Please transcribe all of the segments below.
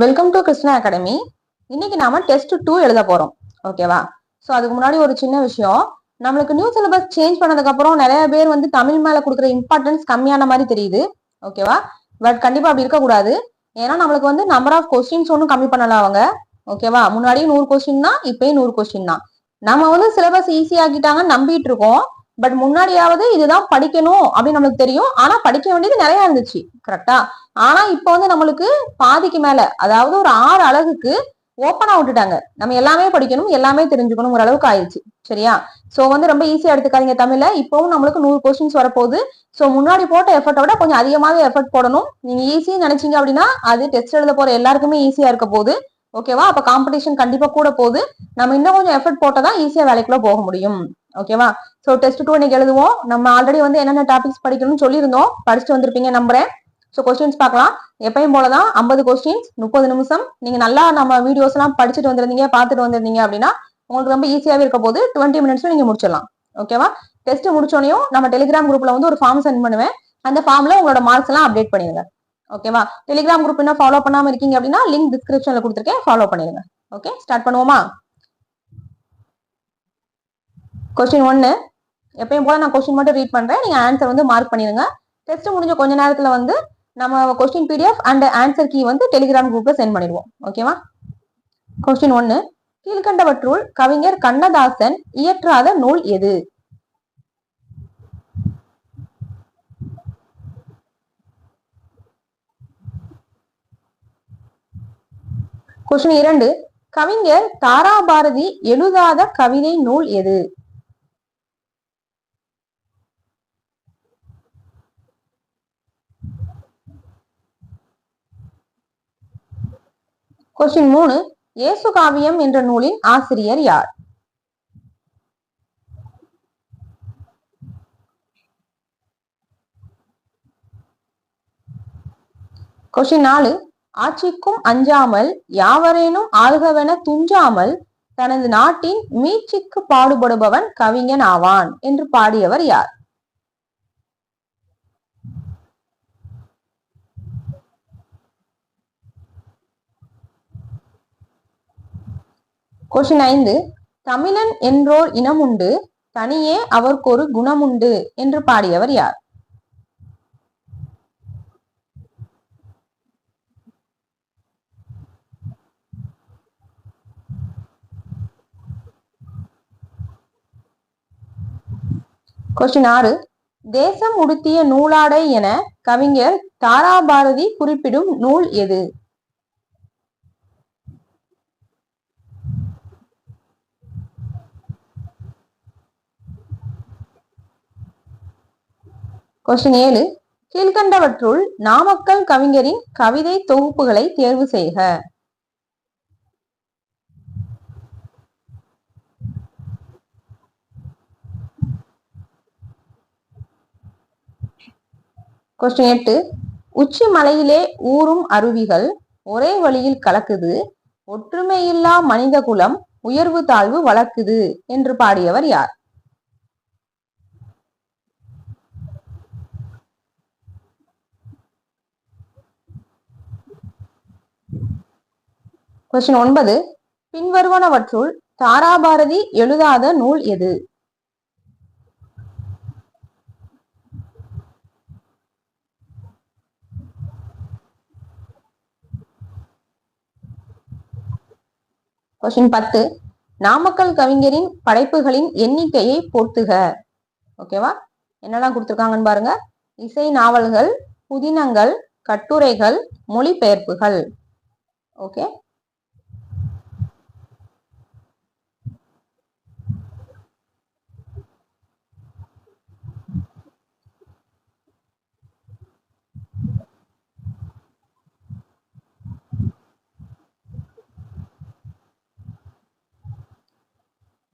Welcome to Krishna academy இன்னைக்கு நாம test two எழுத போறோம். ஓகேவா ஸோ அதுக்கு முன்னாடி ஒரு சின்ன விஷயம். நம்மளுக்கு நியூ சிலபஸ் சேஞ்ச் பண்ணதுக்கு அப்புறம் நிறைய பேர் வந்து தமிழ் மேல கொடுக்குற இம்பார்ட்டன்ஸ் கம்மியான மாதிரி தெரியுது. ஓகேவா பட் கண்டிப்பா அப்படி இருக்கக்கூடாது. ஏன்னா நம்மளுக்கு வந்து நம்பர் ஆஃப் கொஸ்டின்ஸ் ஒன்றும் கம்மி பண்ணலாம் அவங்க. ஓகேவா முன்னாடியும் நூறு கொஸ்டின் தான் இப்பயும் நூறு கொஸ்டின் தான். நம்ம வந்து சிலபஸ் ஈஸி ஆக்கிட்டாங்கன்னு நம்பிட்டு இருக்கோம். பட் முன்னாடியாவது இதுதான் படிக்கணும் அப்படின்னு நம்மளுக்கு தெரியும். ஆனா படிக்க வேண்டியது நிறைய இருந்துச்சு. கரெக்டா ஆனா இப்போ வந்து நம்மளுக்கு பாதிக்கு மேல அதாவது ஒரு ஆறு அழகுக்கு ஓப்பனா விட்டுட்டாங்க. நம்ம எல்லாமே படிக்கணும் எல்லாமே தெரிஞ்சுக்கணும் ஒரு அளவுக்கு ஆயிடுச்சு சரியா? சோ வந்து ரொம்ப ஈஸியா எடுத்துக்காதீங்க தமிழ்ல. இப்பவும் நம்மளுக்கு நூறு கொஸ்டின்ஸ் வரப்போகுது. சோ முன்னாடி போட்ட எஃபர்ட்டை விட கொஞ்சம் அதிகமாவே எஃபர்ட் போடணும். நீங்க ஈஸின்னு நினைச்சீங்க அப்படின்னா அது டெஸ்ட் எழுத போற எல்லாருக்குமே ஈஸியா இருக்க போகுது. ஓகேவா அப்ப காம்படிஷன் கண்டிப்பா கூட போகுது. நம்ம இன்னும் கொஞ்சம் எஃபர்ட் போட்டதான் ஈஸியா வேலைக்குள்ள போக முடியும். ஓகேவா சோ டெஸ்ட் டூ இன்னைக்கு எழுதுவோம். நம்ம ஆல்ரெடி வந்து என்னென்ன டாபிக்ஸ் படிக்கணும்னு சொல்லியிருந்தோம். படிச்சுட்டு வந்திருப்பீங்க நம்புறேன். ஸோ கொஸ்டின்ஸ் பார்க்கலாம். எப்பயும் போலதான் ஐம்பது கொஸ்டின்ஸ் முப்பது நிமிஷம். நீங்க நல்லா நம்ம வீடியோஸ் எல்லாம் படிச்சுட்டு வந்திருந்தீங்க பார்த்துட்டு வந்திருந்தீங்க அப்படின்னா உங்களுக்கு ரொம்ப ஈஸியாவே இருக்க போது டுவெண்ட்டி மினிட்ஸ்ல நீங்க முடிச்சிடலாம். ஓகேவா டெஸ்ட் முடிச்சோனையும் நம்ம டெலிகிராம் குரூப்ல வந்து ஒரு ஃபார்ம் சென்ட் பண்ணுவேன். அந்த ஃபார்ம்ல உங்களோட மார்க்ஸ் எல்லாம் அப்டேட் பண்ணிடுங்க. ஓகேவா டெலிகிராம் குரூப் இன்னும் ஃபாலோ பண்ணாம இருக்கீங்க அப்படின்னா லிங்க் டிஸ்கிரிப்ஷன்ல கொடுத்துருக்கேன். ஃபாலோ பண்ணிடுங்க. ஓகே ஸ்டார்ட் பண்ணுவோமா? கொஸ்டின் ஒன்னு எப்பயும் போல நான் கொஸ்டின் மட்டும் ரீட் பண்றேன். நீங்க ஆன்சர் வந்து மார்க் பண்ணிருங்க டெஸ்ட் முடிஞ்ச கொஞ்ச நேரத்துல வந்து நம்ம question PDF and answer key வந்து டெலிகிராம் குரூப்ல சென்ட் பண்ணிடுவோம். ஓகேவா கொஸ்டின் ஒன்னு கீழ்கண்டவற்றுள் கவிஞர் கண்ணதாசன் இயற்றாத நூல் எது? கொஸ்டின் இரண்டு. கவிஞர் தாராபாரதி எழுதாத கவிதை நூல் எது? கொஸ்டின் மூணு. இயேசு காவியம் என்ற நூலின் ஆசிரியர் யார்? கொஸ்டின் நாலு. ஆட்சிக்கும் அஞ்சாமல் யாவரேனும் ஆள்கவென துஞ்சாமல் தனது நாட்டின் மீட்சிக்கு பாடுபடுபவன் கவிஞன் ஆவான் என்று பாடியவர் யார்? கொஸ்டின் ஐந்து. தமிழன் என்றோர் இனமுண்டு தனியே அவர்க்கொரு குணமுண்டு என்று பாடியவர் யார்? கொஸ்டின் ஆறு தேசம் உடுத்திய நூலாடை என கவிஞர் தாராபாரதி குறிப்பிடும் நூல் எது? கொஸ்டின் ஏழு. கீழ்கண்டவற்றுள் நாமக்கல் கவிஞரின் கவிதை தொகுப்புகளை தேர்வு செய்க. கொஸ்டின் எட்டு. உச்சி மலையிலே ஊறும் அருவிகள் ஒரே வழியில் கலக்குது. ஒற்றுமையில்லா மனித குலம் உயர்வு தாழ்வு வளர்க்குது என்று பாடியவர் யார்? கொஸ்டின் ஒன்பது. பின்வருவனவற்றுள் தாராபாரதி எழுதாத நூல் எது? கொஸ்டின் பத்து. நாமக்கல் கவிஞரின் படைப்புகளின் எண்ணிக்கையை பொறுத்துக ஓகேவா என்னெல்லாம் கொடுத்துருக்காங்கன்னு பாருங்க. இசை நாவல்கள் புதினங்கள் கட்டுரைகள் மொழிபெயர்ப்புகள். ஓகே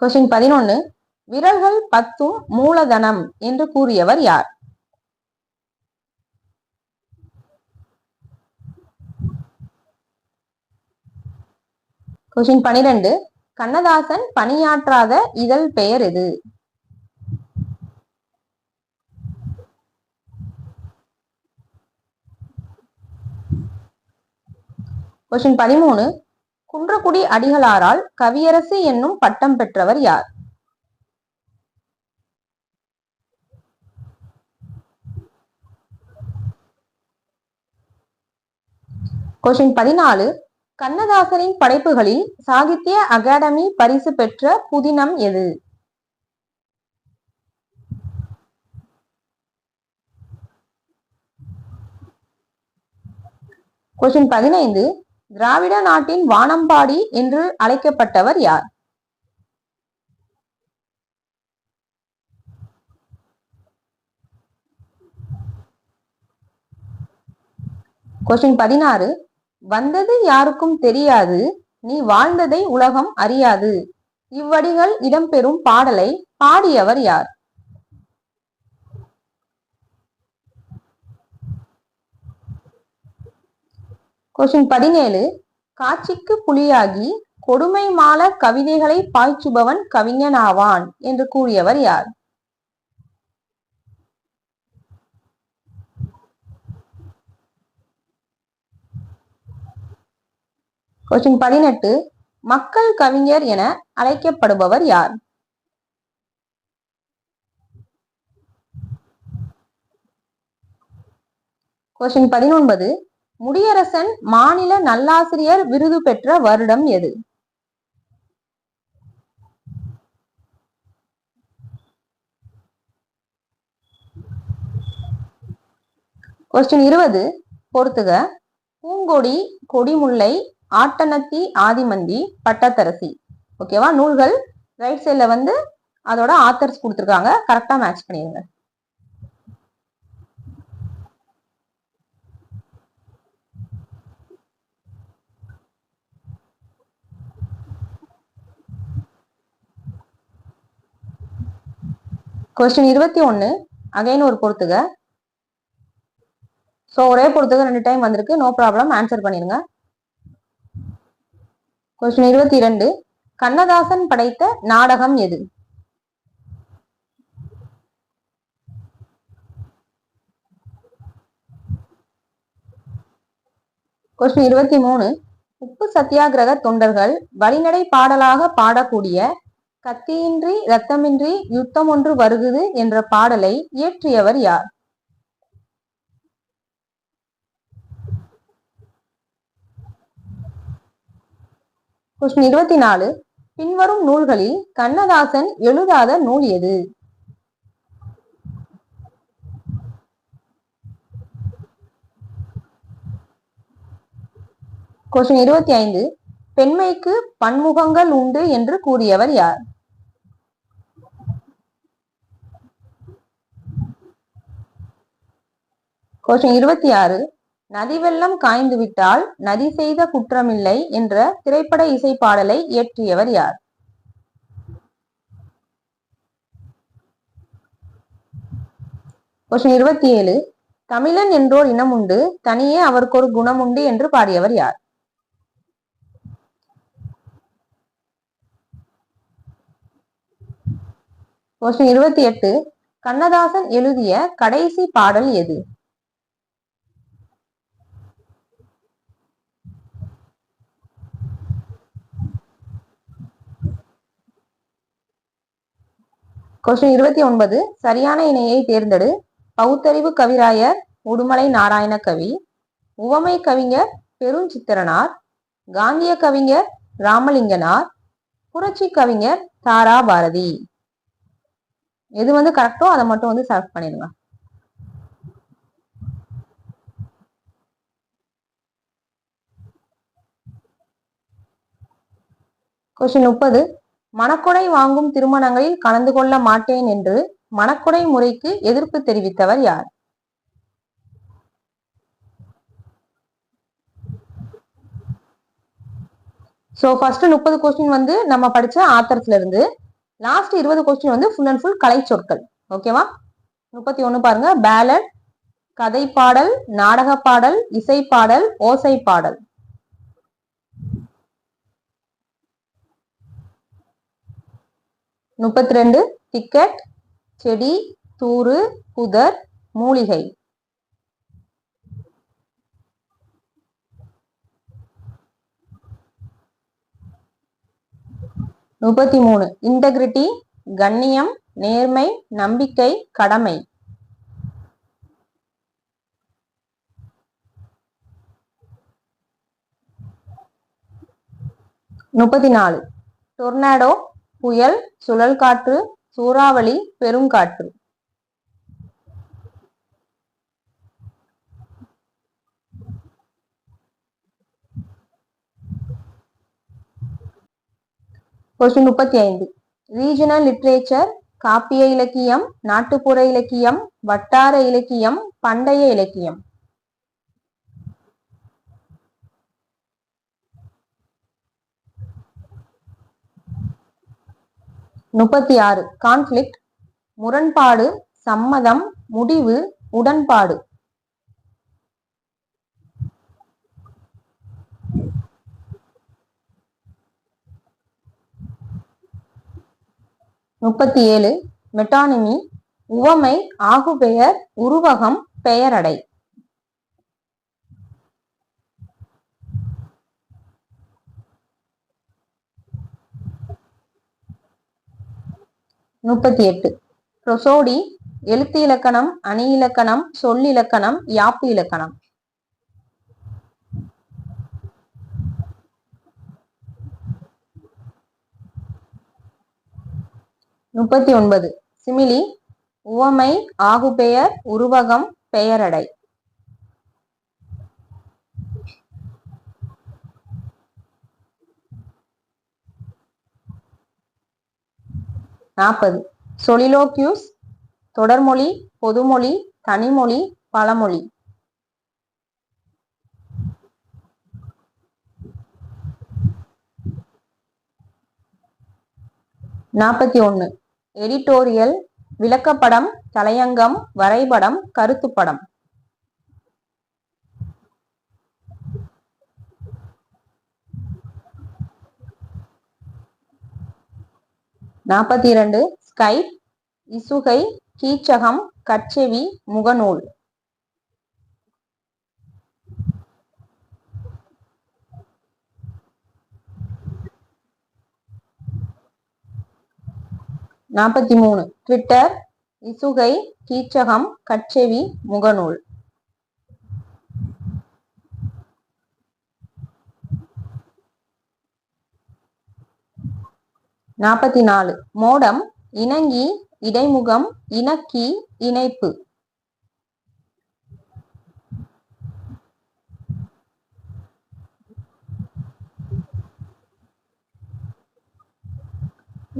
கொஸ்டின் பதினொன்னு. விரல்கள் பத்தும் மூலதனம் என்று கூறியவர் யார்? கொஸ்டின் பனிரெண்டு. கண்ணதாசன் பணியாற்றாத இதழ் பெயர் எது? கொஸ்டின் பதிமூணு. குன்றக்குடி அடிகளாரால் கவியரசு என்னும் பட்டம் பெற்றவர் யார்? கொஷின் பதினாலு. கண்ணதாசனின் படைப்புகளில் சாகித்ய அகாடமி பரிசு பெற்ற புதினம் எது? கொஷின் பதினைந்து. திராவிட நாட்டின் வானம்பாடி என்று அழைக்கப்பட்டவர் யார்? கொஸ்டின் பதினாறு. வந்தது யாருக்கும் தெரியாது நீ வாழ்ந்ததை உலகம் அறியாது. இவ்வடிகள் இடம்பெறும் பாடலை பாடியவர் யார்? கொஸ்டின் பதினேழு. காட்சிக்கு புலியாகி கொடுமை மால கவிதைகளை பாய்ச்சுபவன் கவிஞனாவான் என்று கூறியவர் யார்? கொஸ்டின் பதினெட்டு. மக்கள் கவிஞர் என அழைக்கப்படுபவர் யார்? கொஸ்டின் பதினொன்பது. முடியரசன் மாநில நல்லாசிரியர் விருது பெற்ற வருடம் எது? கொஸ்டின் இருபது. பொறுத்துக. பூங்கொடி கொடிமுல்லை ஆட்டனத்தி ஆதிமந்தி பட்டத்தரசி. ஓகேவா நூல்கள் ரைட் சைட்ல வந்து அதோட ஆத்தர்ஸ் கொடுத்துருக்காங்க. கரெக்டா மேட்ச் பண்ணிடுங்க கொஸ்டின் இருபத்தி ஒன்னு. அகைன் ஒரு பொறுத்துக. ஸோ ஒரே பொறுத்துக ரெண்டு டைம் வந்திருக்கு. நோ ப்ராப்ளம் ஆன்சர் பண்ணிடுங்க. கொஸ்டின் இருபத்தி இரண்டு. கண்ணதாசன் படைத்த நாடகம் எது? கொஸ்டின் இருபத்தி மூணு. உப்பு சத்தியாகிரக தொண்டர்கள் வழிநடை பாடலாக பாடக்கூடிய கத்தியின்றி ரத்தமின்றி யுத்தம் ஒன்று வருகுது என்ற பாடலை இயற்றியவர் யார்? கொஸ்டின் இருபத்தி நாலு பின்வரும் நூல்களில் கண்ணதாசன் எழுதாத நூல் எது? கொஸ்டின் இருபத்தி ஐந்து. பெண்மைக்கு பன்முகங்கள் உண்டு என்று கூறியவர் யார்? கொஸ்டின் இருபத்தி ஆறு நதி வெள்ளம் காய்ந்து விட்டால் நதி செய்த குற்றமில்லை என்ற திரைப்பட இசை பாடலை இயற்றியவர் யார்? கொஸ்டின் இருபத்தி ஏழு தமிழன் என்றோர் இனம் உண்டு தனியே அவருக்கு ஒரு குணம் உண்டு என்று பாடியவர் யார்? கொஸ்டின் இருபத்தி எட்டு கண்ணதாசன் எழுதிய கடைசி பாடல் எது? கொஸ்டின் இருபத்தி ஒன்பது சரியான இணையை தேர்ந்தெடு. பௌத்தறிவு கவிராயர் உடுமலை நாராயண கவி. உவமை கவிஞர் பெருஞ்சித்திரனார். காந்திய கவிஞர் ராமலிங்கனார். புரட்சி கவிஞர் தாரா பாரதி. எது வந்து கரெக்டோ அதை மட்டும் வந்து செலக்ட் பண்ணிடுங்க. கொஸ்டின் முப்பது மணக்கொடை வாங்கும் திருமணங்களில் கலந்து கொள்ள மாட்டேன் என்று மணக்கொடை முறைக்கு எதிர்ப்பு தெரிவித்தவர் யார்? ஸோ ஃபர்ஸ்ட் முப்பது கொஸ்டின் வந்து நம்ம படிச்ச ஆத்தர்ஸ்ல இருந்து லாஸ்ட் இருபது கொஸ்டின் வந்து ஃபுல் அண்ட் ஃபுல் கலை சொற்கள் ஓகேவா முப்பத்தி ஒண்ணு பாருங்க. பேலட் கதை பாடல் நாடக பாடல் இசை பாடல் ஓசை பாடல். முப்பத்தி ரெண்டு டிக்கெட் செடி தூறு புதர் மூலிகை. முப்பத்தி மூணு இன்டெகிரிட்டி கண்ணியம் நேர்மை நம்பிக்கை கடமை. முப்பத்தி நாலு டொர்னாடோ புயல் சுழல் காற்று சூறாவளி பெருங்காற்று கொஸ்டின் முப்பத்தி ஐந்து ரீஜனல் லிட்ரேச்சர் காப்பிய இலக்கியம் நாட்டுப்புற இலக்கியம் வட்டார இலக்கியம் பண்டைய இலக்கியம். முப்பத்தி ஆறு கான்ஃபிளிக்ட் முரண்பாடு சம்மதம் முடிவு உடன்பாடு. முப்பத்தி ஏழு மெட்டானிமி உவமை ஆகுபெயர் உருவகம் பெயரடை. முப்பத்தி எட்டு. ப்ரொசோடி எழுத்து இலக்கணம் அணி இலக்கணம் சொல்லிலக்கணம் யாப்பு இலக்கணம். முப்பத்தி ஒன்பது. சிமிலி உவமை ஆகுபெயர் உருவகம் பெயரடை. நாற்பது. சொலிலோக்யூஸ் தொடர்மொழி பொதுமொழி தனிமொழி பழமொழி. நாற்பத்தி ஒன்று. எடிட்டோரியல் விளக்கப்படம் தலையங்கம் வரைபடம் கருத்துப்படம். நாற்பத்தி இரண்டு ஸ்கைப் இசுகை கீச்சகம் கச்செவி முகநூல். நாற்பத்தி மூணு ட்விட்டர் இசுகை கீச்சகம் கட்செவி முகநூல். நாற்பத்தி நாலு மோடம் இணங்கி இடைமுகம் இணக்கி இணைப்பு.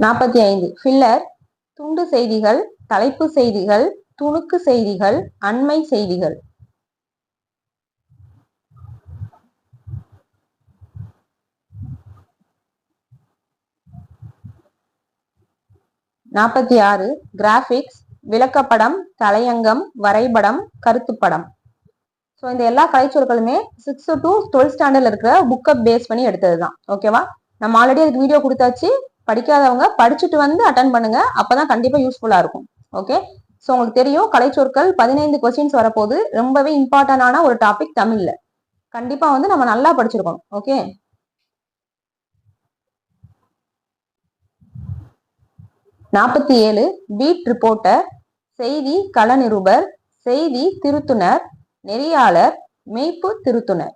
நாற்பத்தி ஐந்து ஃபில்லர் துண்டு செய்திகள் தலைப்பு செய்திகள் துணுக்கு செய்திகள் அண்மை செய்திகள். நாற்பத்தி ஆறு கிராஃபிக்ஸ் விளக்கப்படம் தலையங்கம் வரைபடம் கருத்துப்படம். ஸோ இந்த எல்லா கலைச்சொற்களுமே சிக்ஸ் டு டுவெல்த் ஸ்டாண்டர்ட்ல இருக்கிற புக்கை பேஸ் பண்ணி எடுத்தது தான் ஓகேவா நம்ம ஆல்ரெடி அதுக்கு வீடியோ கொடுத்தாச்சு. படிக்காதவங்க படிச்சுட்டு வந்து அட்டன் பண்ணுங்க. அப்பதான் கண்டிப்பா யூஸ்ஃபுல்லா இருக்கும். ஓகே ஸோ உங்களுக்கு தெரியும் கலைச்சொற்கள் பதினைந்து கொஸ்டின்ஸ் வரப்போது ரொம்பவே இம்பார்ட்டன்டான ஒரு டாபிக் தமிழ்ல. கண்டிப்பா வந்து நம்ம நல்லா படிச்சிருக்கணும். ஓகே நாற்பத்தி ஏழு பீட் ரிப்போர்ட்டர் செய்தி கள நிருபர் செய்தி திருத்துனர் நெறியாளர் மெய்ப்பு திருத்துனர்.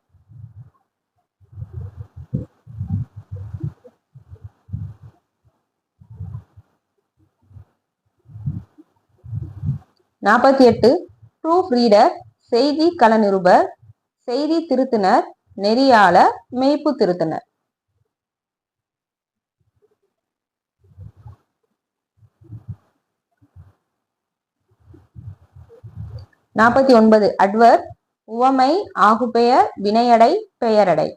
நாற்பத்தி எட்டு ப்ரூஃப் ரீடர் செய்தி கள நிருபர் செய்தி திருத்தினர் நெறியாளர் மெய்ப்பு திருத்தினர். நாற்பத்தி ஒன்பது. அட்வர் உவமை ஆகுபெயர் வினையடை பெயரடை.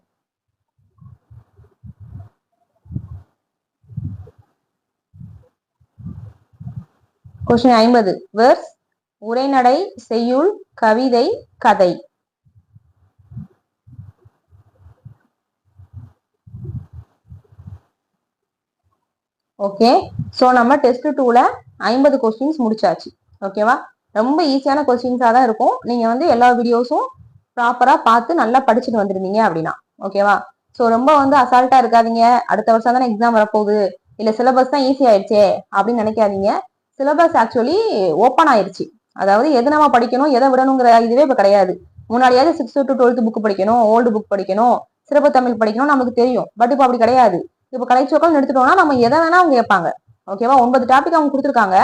கொஸ்டின் ஐம்பது. வேர்ஸ் உரைநடை செய்யுள் கவிதை கதை. ஓகே ஸோ நம்ம டெஸ்ட் டூல ஐம்பது கொஸ்டின்ஸ் முடிச்சாச்சு. ஓகேவா ரொம்ப ஈஸியான கொஸ்டின்ஸாக தான் இருக்கும். நீங்கள் வந்து எல்லா வீடியோஸும் ப்ராப்பராக பார்த்து நல்லா படிச்சுட்டு வந்துருந்தீங்க அப்படின்னா. ஓகேவா ஸோ ரொம்ப வந்து அசால்ட்டாக இருக்காதீங்க. அடுத்த வருஷம் தானே எக்ஸாம் வரப்போகுது. இல்ல சிலபஸ் தான் ஈஸி ஆயிடுச்சே அப்படின்னு நினைக்காதீங்க. சிலபஸ் ஆக்சுவலி ஓப்பன் ஆயிடுச்சு அதாவது எது நம்ம படிக்கணும் எதை விடணுங்கிற இதுவே இப்ப கிடையாது. முன்னாடியாவது சிக்ஸ்த் டு டுவெல்த் புக் படிக்கணும் ஓல்டு புக் படிக்கணும் சிறப்பு தமிழ் படிக்கணும் நமக்கு தெரியும். பட் இப்போ அப்படி கிடையாது. இப்போ கலைச்சோக்கம் எடுத்துட்டோம்னா நம்ம எதை வேணா அவங்க கேட்பாங்க. ஓகேவா ஒன்பது டாபிக் அவங்க கொடுத்துருக்காங்க.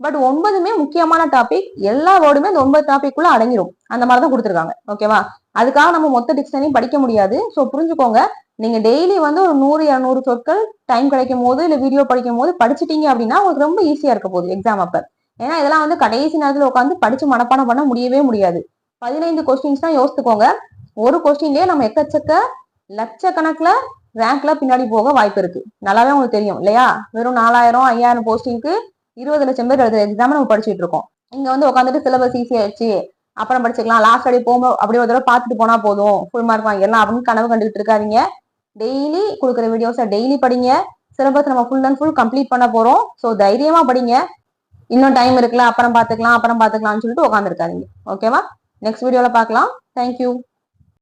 பட் ஒன்பதுமே முக்கியமான டாபிக் எல்லா வேர்டுமே அந்த ஒன்பது டாபிக் குள்ள அடங்கிடும் அந்த மாதிரி தான் கொடுத்துருக்காங்க ஓகேவா அதுக்காக நம்ம மொத்த டிக்ஷனரியும் படிக்க முடியாது. ஸோ புரிஞ்சுக்கோங்க. நீங்க டெய்லி வந்து ஒரு நூறு இரநூறு சொற்கள் டைம் கிடைக்கும் போது இல்ல வீடியோ படிக்கும் போது படிச்சிட்டீங்க அப்படின்னா உங்களுக்கு ரொம்ப ஈஸியா இருக்க போகுது எக்ஸாம் அப்ப. ஏன்னா இதெல்லாம் வந்து கடைசி நேரத்தில் உட்காந்து படிச்சு மனப்பாடம் பண்ண முடியவே முடியாது. பதினைந்து கொஸ்டின்ஸ் தான் யோசித்துக்கோங்க. ஒரு கொஸ்டின்லயே நம்ம எக்கச்சக்க லட்சக்கணக்கில் ரேங்க்ல பின்னாடி போக வாய்ப்பு இருக்கு. நல்லாவே உங்களுக்கு தெரியும் இல்லையா? வெறும் நாலாயிரம் ஐயாயிரம் போஸ்டிங்க்கு இருபது லட்சம் பேர் எழுதுற எக்ஸாம் நம்ம படிச்சுட்டு இருக்கோம். இங்க வந்து உட்காந்துட்டு சிலபஸ் ஈஸி அப்புறம் படிச்சுக்கலாம். லாஸ்ட் அடி போகும்போது அப்படியே ஒரு தடவை பார்த்துட்டு போனா போதும். ஃபுல் மார்க் வாங்கிடலாம். அப்படின்னு கனவு கண்டுகிட்டு இருக்காதீங்க. டெய்லி கொடுக்குற வீடியோஸை டெய்லி படிங்க. சிலபஸ் நம்ம ஃபுல் அண்ட் ஃபுல் கம்ப்ளீட் பண்ண போறோம். ஸோ தைரியமா படிங்க. இன்னும் டைம் இருக்குல்ல அப்புறம் பார்த்துக்கலாம் அப்புறம் பார்த்துக்கலாம்னு சொல்லிட்டு உட்காந்துருக்காதீங்க ஓகேவா நெக்ஸ்ட் வீடியோவில் பார்க்கலாம். தேங்க்யூ